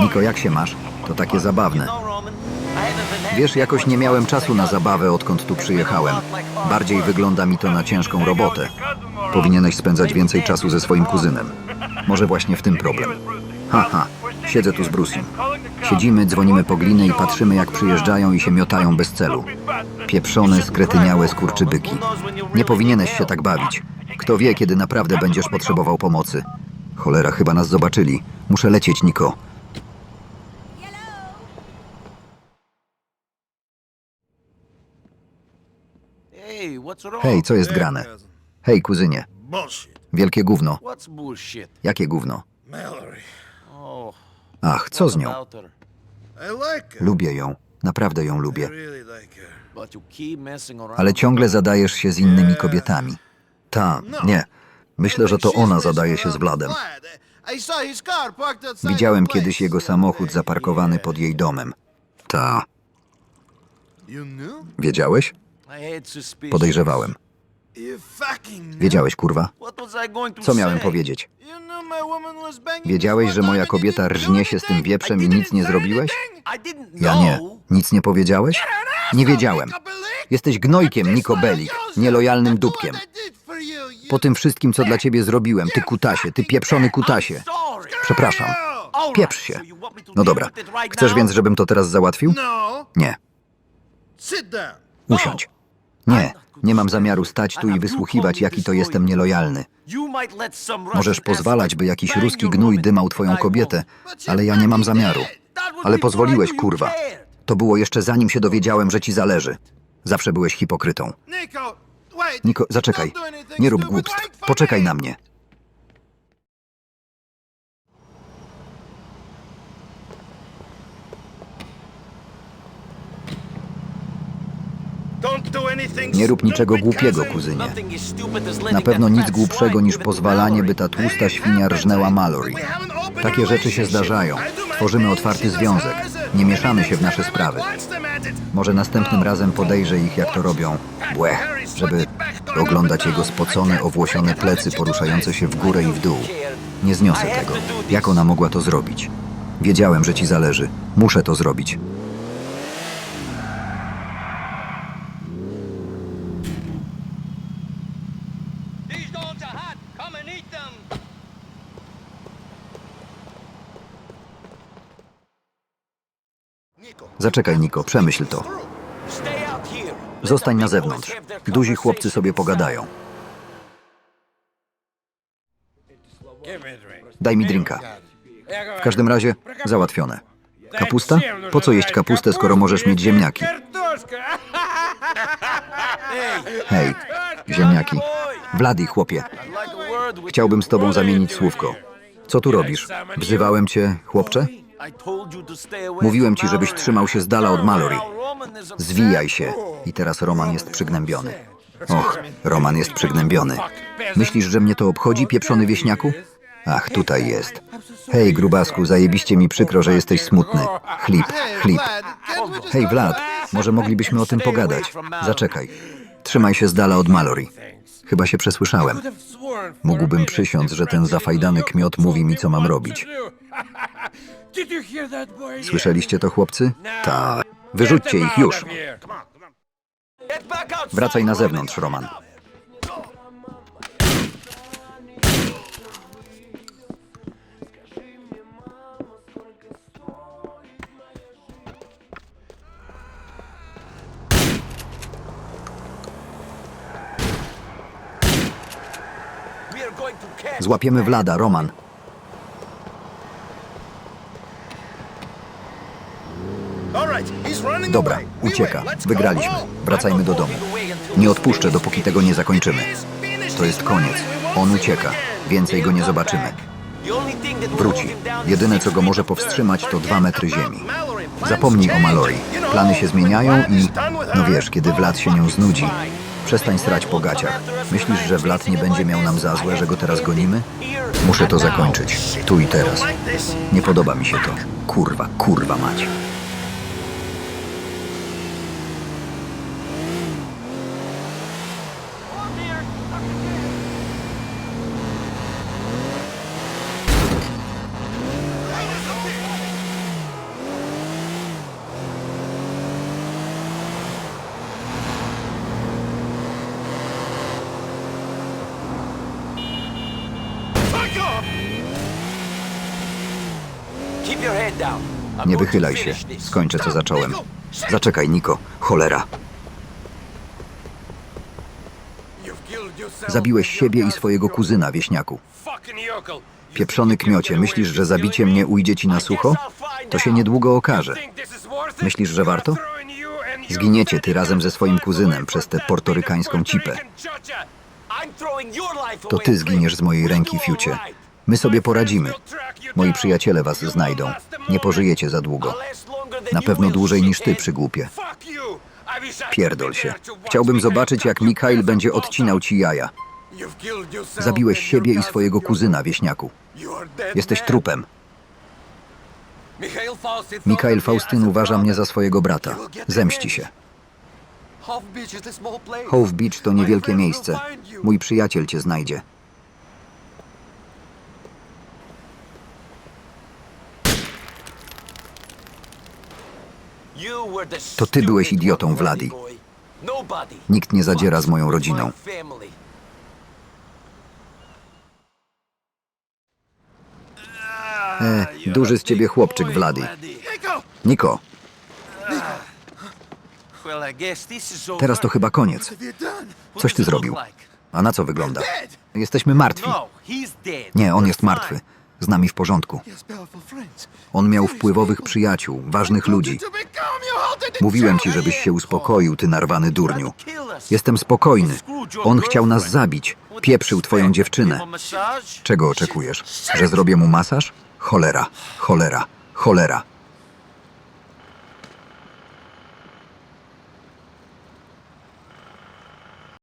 Niko, jak się masz? To takie zabawne. Wiesz, jakoś nie miałem czasu na zabawę, odkąd tu przyjechałem. Bardziej wygląda mi to na ciężką robotę. Powinieneś spędzać więcej czasu ze swoim kuzynem. Może właśnie w tym problem. Haha, siedzę tu z Bruce'em. Siedzimy, dzwonimy po glinę i patrzymy, jak przyjeżdżają i się miotają bez celu. Pieprzone, skretyniałe skurczybyki. Nie powinieneś się tak bawić. Kto wie, kiedy naprawdę będziesz potrzebował pomocy. Cholera, chyba nas zobaczyli. Muszę lecieć, Niko. Hej, co jest grane? Hej, kuzynie. Wielkie gówno. Jakie gówno? Oh, Ach, co z nią? Lubię ją. Naprawdę ją lubię. Ale ciągle zadajesz się z innymi kobietami. Ta, nie. Myślę, że to ona zadaje się z Wladem. Widziałem kiedyś jego samochód zaparkowany pod jej domem. Ta, wiedziałeś? Podejrzewałem. Wiedziałeś, kurwa? Co miałem powiedzieć? Wiedziałeś, że moja kobieta rżnie się z tym wieprzem i nic nie zrobiłeś? Ja nie. Nic nie powiedziałeś? Nie wiedziałem. Jesteś gnojkiem, Niko Belik, nielojalnym dupkiem. Po tym wszystkim, co dla ciebie zrobiłem, ty kutasie, ty pieprzony kutasie. Przepraszam. Pieprz się. No dobra. Chcesz więc, żebym to teraz załatwił? No. Nie. Usiądź. Nie. Nie mam zamiaru stać tu i wysłuchiwać, jaki to jestem nielojalny. Możesz pozwalać, by jakiś ruski gnój dymał twoją kobietę, ale ja nie mam zamiaru. Ale pozwoliłeś, kurwa. To było jeszcze zanim się dowiedziałem, że ci zależy. Zawsze byłeś hipokrytą. Niko, zaczekaj. Nie rób głupstw. Poczekaj na mnie. Nie rób niczego głupiego, kuzynie. Na pewno nic głupszego niż pozwalanie, by ta tłusta świnia rżnęła Mallory. Takie rzeczy się zdarzają. Tworzymy otwarty związek. Nie mieszamy się w nasze sprawy. Może następnym razem podejrzę ich, jak to robią. Błeh, żeby oglądać jego spocone, owłosione plecy poruszające się w górę i w dół. Nie zniosę tego. Jak ona mogła to zrobić? Wiedziałem, że ci zależy. Muszę to zrobić. Zaczekaj, Niko, przemyśl to. Zostań na zewnątrz. Duzi chłopcy sobie pogadają. Daj mi drinka. W każdym razie załatwione. Kapusta? Po co jeść kapustę, skoro możesz mieć ziemniaki? Hej, ziemniaki. Vladi, chłopie, chciałbym z tobą zamienić słówko. Co tu robisz? Wzywałem cię, chłopcze? Mówiłem ci, żebyś trzymał się z dala od Mallory. Zwijaj się. I teraz Roman jest przygnębiony. Och, Roman jest przygnębiony. Myślisz, że mnie to obchodzi, pieprzony wieśniaku? Ach, tutaj jest. Hej, grubasku, zajebiście mi przykro, że jesteś smutny. Chlip, chlip. Hej, Vlad, może moglibyśmy o tym pogadać. Zaczekaj. Trzymaj się z dala od Mallory. Chyba się przesłyszałem. Mógłbym przysiąc, że ten zafajdany kmiot mówi mi, co mam robić. Słyszeliście to, chłopcy? Tak. Wyrzućcie ich już. Wracaj na zewnątrz, Roman. Złapiemy Vlada, Roman. Dobra, ucieka. Wygraliśmy. Wracajmy do domu. Nie odpuszczę, dopóki tego nie zakończymy. To jest koniec. On ucieka. Więcej go nie zobaczymy. Wróci. Jedyne, co go może powstrzymać, to dwa metry ziemi. Zapomnij o Mallory. Plany się zmieniają i... No wiesz, kiedy Vlad się nią znudzi, przestań srać po gaciach. Myślisz, że Vlad nie będzie miał nam za złe, że go teraz gonimy? Muszę to zakończyć. Tu i teraz. Nie podoba mi się to. Kurwa, kurwa mać. Nie wychylaj się. Skończę, co zacząłem. Zaczekaj, Niko. Cholera. Zabiłeś siebie i swojego kuzyna, wieśniaku. Pieprzony kmiocie, myślisz, że zabicie mnie ujdzie ci na sucho? To się niedługo okaże. Myślisz, że warto? Zginiecie ty razem ze swoim kuzynem przez tę portorykańską cipę. To ty zginiesz z mojej ręki, Fiucie. My sobie poradzimy. Moi przyjaciele was znajdą. Nie pożyjecie za długo. Na pewno dłużej niż ty, przygłupie. Pierdol się. Chciałbym zobaczyć, jak Mikhail będzie odcinał ci jaja. Zabiłeś siebie i swojego kuzyna, wieśniaku. Jesteś trupem. Mikhail Faustyn uważa mnie za swojego brata. Zemści się. Hove Beach to niewielkie miejsce. Mój przyjaciel cię znajdzie. To ty byłeś idiotą, Vladi. Nikt nie zadziera z moją rodziną. E, duży z ciebie chłopczyk, Vladi. Niko, teraz to chyba koniec. Coś ty zrobił. A na co wygląda? Jesteśmy martwi. No. Nie, on jest martwy. Z nami w porządku. On miał wpływowych przyjaciół, ważnych ludzi. Mówiłem ci, żebyś się uspokoił, ty narwany durniu. Jestem spokojny. On chciał nas zabić. Pieprzył twoją dziewczynę. Czego oczekujesz? Że zrobię mu masaż? Cholera, cholera, cholera.